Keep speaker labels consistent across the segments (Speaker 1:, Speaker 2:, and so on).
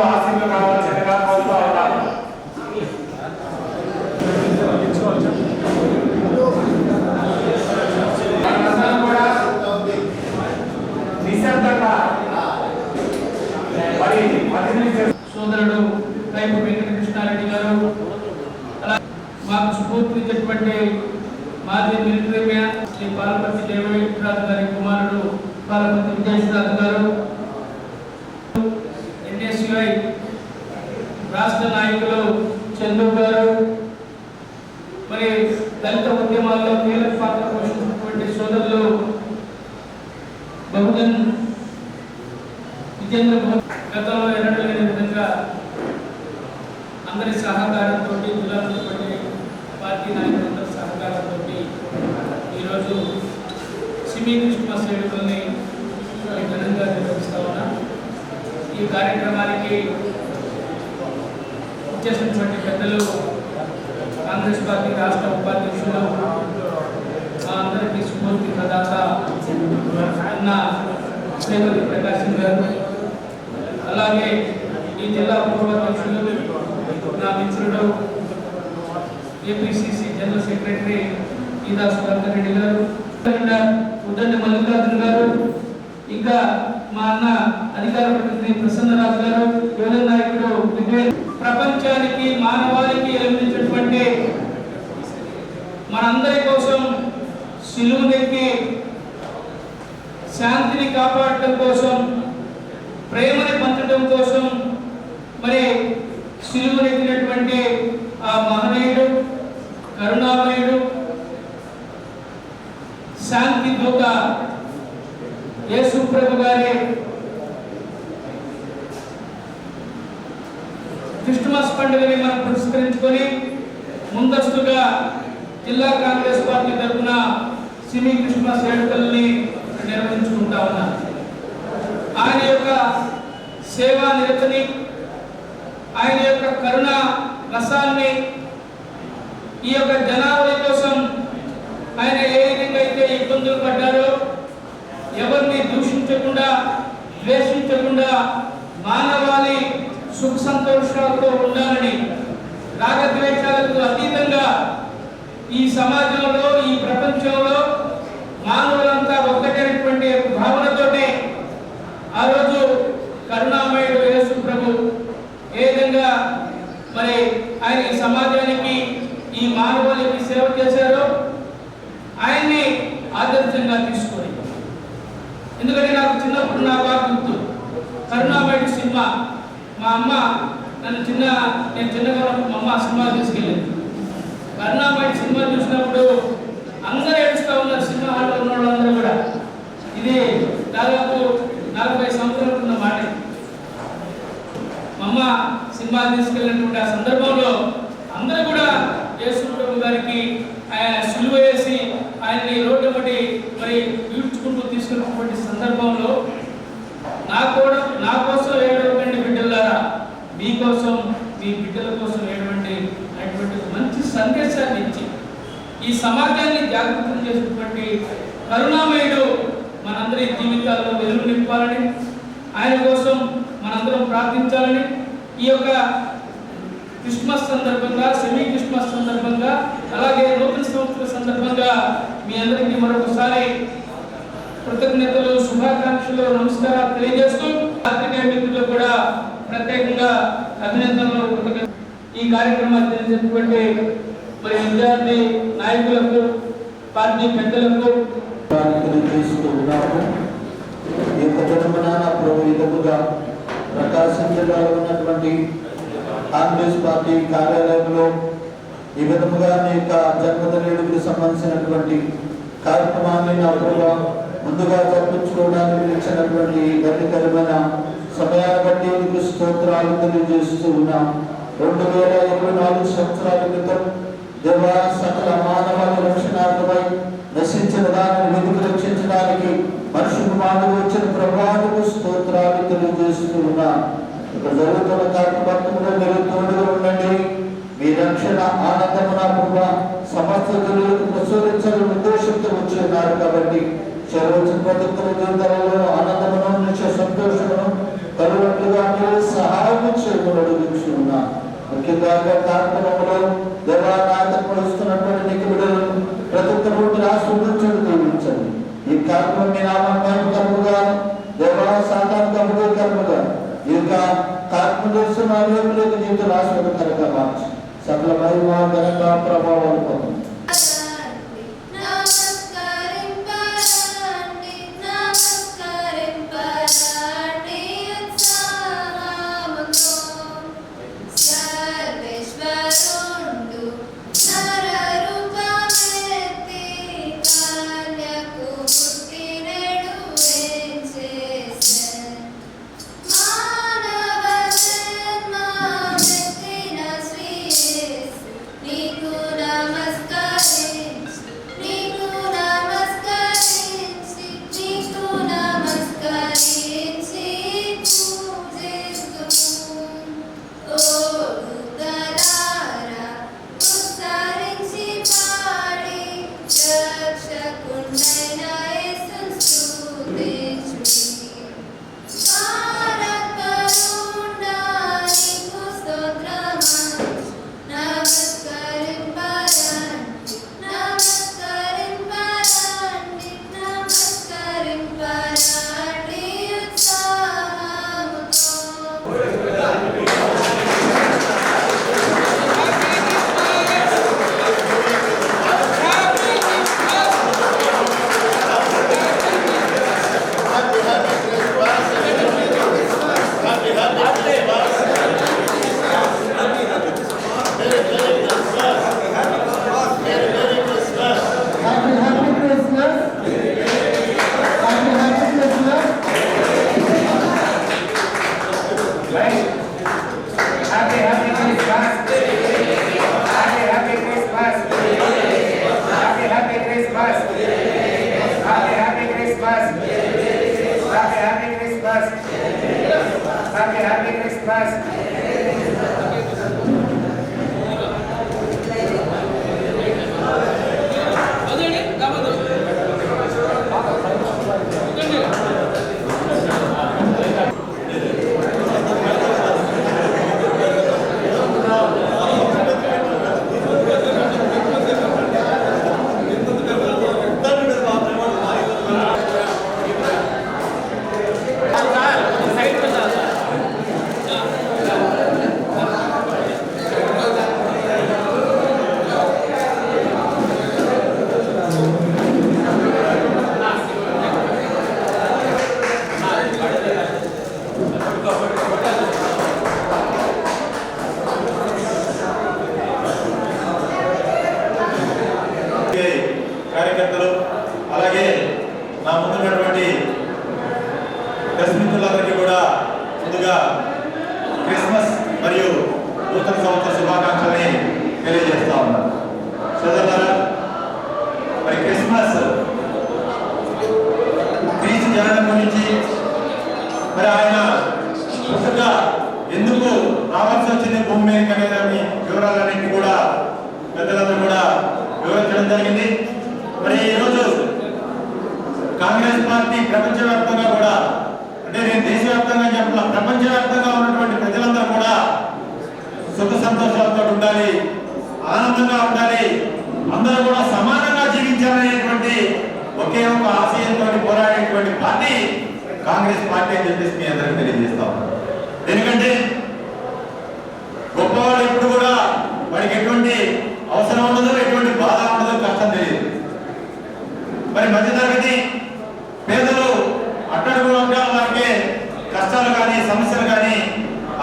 Speaker 1: మీరు ఆశీర్లు కావాల్సిందిగా కోరుతూ ఉన్నాను నిశ్శబ్దంగా మరి అతిథిని చేస్తూ
Speaker 2: సోదరుడు రైపు వెంకటకృష్ణారెడ్డి గారు. అలా మాకు స్ఫూర్తించేటువంటి మాజీ మిలిటరీ మ్యాన్ శ్రీ పాలపతి దేవేంద్రనాథ్ గారి కుమారుడు పాలపతి విజయేశ్వరరాజు గారు ఎన్ఎస్యుఐ రాష్ట్ర నాయకులు చందు గారు అలాగే దళిత ఉద్యమాల్లో కీలక పాత్ర పోషించినటువంటి సోదరులు బహుజన్ విజేంద్ర గతంలో ఎన్నడూ లేని విధంగా అందరి సహకారంతో జిల్లాలో పార్టీ నాయకులందరి సహకారంతో ఈరోజు సిమి క్రిస్మస్ వేడుకల్ని ఘనంగా నిర్వహిస్తా ఉన్నా. ఈ కార్యక్రమానికి వచ్చేసినటువంటి పెద్దలు కాంగ్రెస్ పార్టీ రాష్ట్ర ఉపాధ్యక్షులు మా అందరికీ స్ఫూర్తి ప్రదాత అన్న శ్రీమతి ప్రకాశం గారు. అలాగే ఈ జిల్లా పూర్వాధ్యక్షులు నా మిత్రుడు APCC general secretary Eeda Sudhakar Reddy గారు ఉద్దండి మల్లికార్జున్ గారు ఇంకా మా అన్న అధికార ప్రతినిధి ప్రసన్నరాజు గారు యువజన నాయకుడు ప్రపంచానికి మానవాళికి మనందరి కోసం సిలువునెక్కి శాంతిని కాపాడటం కోసం ప్రేమని పంచడం కోసం మరి సిలువనెత్తినటువంటి ఆ మహనీయుడు కరుణామయుడు శాంతి దూత యేసు ప్రభు గారి. క్రిస్టమస్ పండుగని మనం పురస్కరించుకొని ముందస్తుగా జిల్లా కాంగ్రెస్ పార్టీ తరఫున సిమి కృష్ణ వేడుకల్ని నిర్వహించుకుంటా ఉన్నారు ఆయన యొక్క సేవా నిరతని ఆయన యొక్క కరుణ రసాన్ని ఈ యొక్క జనాభా కోసం ఆయన ఏ విధంగా అయితే ఇబ్బందులు పడ్డారో ఎవరిని దూషించకుండా ద్వేషించకుండా మానవాళి సుఖ సంతోషాలతో ఉండాలని రాగద్వేషాలకు అతీతంగా ఈ సమాజంలో ఈ ప్రపంచంలో మానవులంతా ఒక్కటైనటువంటి భావనతోనే ఆ రోజు కరుణామయుడు యేసు ప్రభు ఏ విధంగా మరి ఆయన ఈ సమాజానికి ఈ మానవులకి సేవ చేశారో ఆయన్ని ఆదర్శంగా తీసుకొని. ఎందుకంటే నాకు చిన్నప్పుడు నా బాగా గుర్తు. కరుణామయుడు సినిమా. మా అమ్మ నన్ను చిన్న నేను చిన్నగా ఉన్నప్పుడు మా అమ్మ సినిమా తీసుకెళ్ళింది. కరుణామయుడు సినిమా చూసినప్పుడు అందరూ ఏడుస్తూ ఉన్నారు సినిమా హాల్లో ఉన్న వాళ్ళందరూ కూడా. ఇది దాదాపు నలభై సంవత్సరాలు ఉన్న మాట అమ్మ సినిమా తీసుకెళ్ళినటువంటి ఆ సందర్భంలో అందరూ కూడా యేసు ప్రభు గారికి ఆయన సులువ వేసి ఆయన్ని రోడ్డు బట్టి మరి ఈడ్చుకుంటూ తీసుకున్నటువంటి సందర్భంలో నా కూడా నా కోసం ఏడవండి బిడ్డలారా మీకోసం మీ బిడ్డల కోసం ఏడవండి అనేటువంటి ఒక మంచి సందేశాన్ని ఇచ్చి ఈ సమాజాన్ని జాగృతం చేసినటువంటి కరుణామయుడు మనందరి జీవితాల్లో వెలుగు నింపాలని ఆయన కోసం మనందరం ప్రార్థించాలని ఈ యొక్క క్రిస్మస్ సందర్భంగా సెమీ క్రిస్మస్ సందర్భంగా అలాగే నూతన సంవత్సర సందర్భంగా మీ అందరికీ మరొకసారి కృతజ్ఞతలు శుభాకాంక్షలు నమస్కారాలు తెలియజేస్తూ పత్రికా మిత్రులు కూడా ప్రత్యేకంగా అభినందనలు ఈ కార్యక్రమాన్ని తెలిసినటువంటి మరి విద్యార్థి నాయకులకు పార్టీ పెద్దలకు
Speaker 3: తెలియజేస్తూ ఉన్నాము. ఈ యొక్క జన్మనాన ప్రభు విధముగా ప్రకాశం జిల్లాలో ఉన్నటువంటి కాంగ్రెస్ పార్టీ కార్యాలయంలో ఈ విధముగా మీ యొక్క జన్మదినేడుకు సంబంధించినటువంటి కార్యక్రమాన్ని నా ప్రభు ముందుగా తప్పించుకోవడానికి ఇచ్చినటువంటి గతికరమైన సమయాన్ని బట్టి మీకు స్తోత్రాలు తెలియజేస్తూ ఉన్నాం. రెండు వేల ఇరవై నాలుగు సంవత్సరాల క్రితం దేవా సకల మానవాళి రక్షణార్థమై నశించిన దానిని వెతుకు రక్షించడానికి మనిషి కుమారుడు వచ్చిన ప్రభావకు స్తోత్రాలు తెలియజేస్తూ ఉన్నాం. ఇక్కడ జరుగుతున్న కార్యక్రమంలో మీరు తోడుగా ఉండండి. మీ రక్షణ ఆనందము నా ప్రభా సమస్త తెలుగులకు ప్రచురించాలని ఉద్దేశంతో వచ్చి ఉన్నారు కాబట్టి చరవచ్చిన బతుకుల జీవితాలలో ఆనందమును నిత్య సంతోషమును కలుగునట్లుగా సహాయం చేయమని అడుగుతున్నాను ముఖ్యంగా కార్యక్రమంలో దేవా నాయకత్వం నీకు ప్రతి ఒక్క రోడ్డు ఆశీర్వదించండి ఈ కార్యక్రమం మీ నామాన్ని కలుగుగా దేవా సాతాను కలుగు కలుగుగా ఈ యొక్క కార్యక్రమం చేస్తున్న జీవితం ఆశీర్వదకరంగా మార్చి. సకల మహిమ ఘనంగా ప్రభావాలు
Speaker 4: పొందుతుంది guys. ముందుగా క్రిస్మస్ మరియు నూతన సంవత్సర శుభాకాంక్షల్ని తెలియజేస్తా ఉన్నాను. సోదరులారా మరి క్రిస్మస్ క్రీస్తు జననం గురించి మరి ఆయన పుట్టుక ఎందుకు రావాల్సి వచ్చింది భూమి మీదకి అనే వివరాలన్నింటినీ కూడా పెద్దలందరూ కూడా వివరించడం జరిగింది. మరి ఈరోజు కాంగ్రెస్ పార్టీ ప్రపంచవ్యాప్తంగా కూడా అంటే నేను దేశవ్యాప్తంగా చెప్పిన ప్రపంచవ్యాప్తంగా ఉన్నటువంటి ప్రజలందరూ కూడా సుఖ సంతోషాలతో ఉండాలి ఆనందంగా ఉండాలి అందరూ కూడా సమానంగా జీవించాలనేటువంటి ఒకే ఒక ఆశయంతో పోరాడేటువంటి పార్టీ కాంగ్రెస్ పార్టీ అని చెప్పేసి మీ అందరికీ తెలియజేస్తాం ఎందుకంటే గొప్పవాడు ఎప్పుడు కూడా వాడికి ఎటువంటి అవసరం ఉండదు ఎటువంటి బాధ ఉండదు కష్టం తెలియదు. మరి మధ్యతరగతి పేదలు అట్టడుగు వర్గాల వారికే కష్టాలు కానీ సమస్యలు కానీ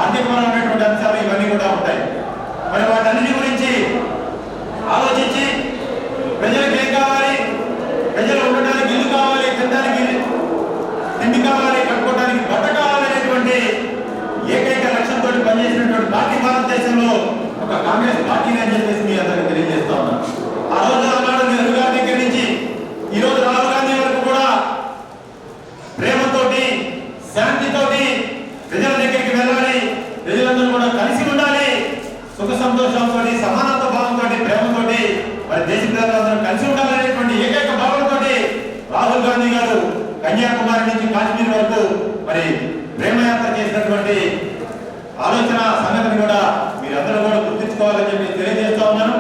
Speaker 4: ఆర్థికపరమైనటువంటి అంశాలు ఇవన్నీ కూడా ఉంటాయి. మరి వాటన్నిటి గురించి ఆలోచించి ప్రజలకు ఏం కావాలి? ప్రజలు ఉండటానికి ఇల్లు కావాలి తినడానికి తిండి కావాలి కట్టుకోవడానికి సంతోషంతో సమానత భావంతో ప్రేమతో మరి దేశ ప్రజలందరూ కలిసి ఉండాలనేటువంటి ఏకైక భావంతో రాహుల్ గాంధీ గారు కన్యాకుమారి నుంచి కాశ్మీర్ వరకు మరి ప్రేమయాత్ర చేసినటువంటి ఆలోచన సంగతిని కూడా మీరందరూ కూడా గుర్తించుకోవాలని చెప్పి తెలియజేస్తా ఉన్నాను.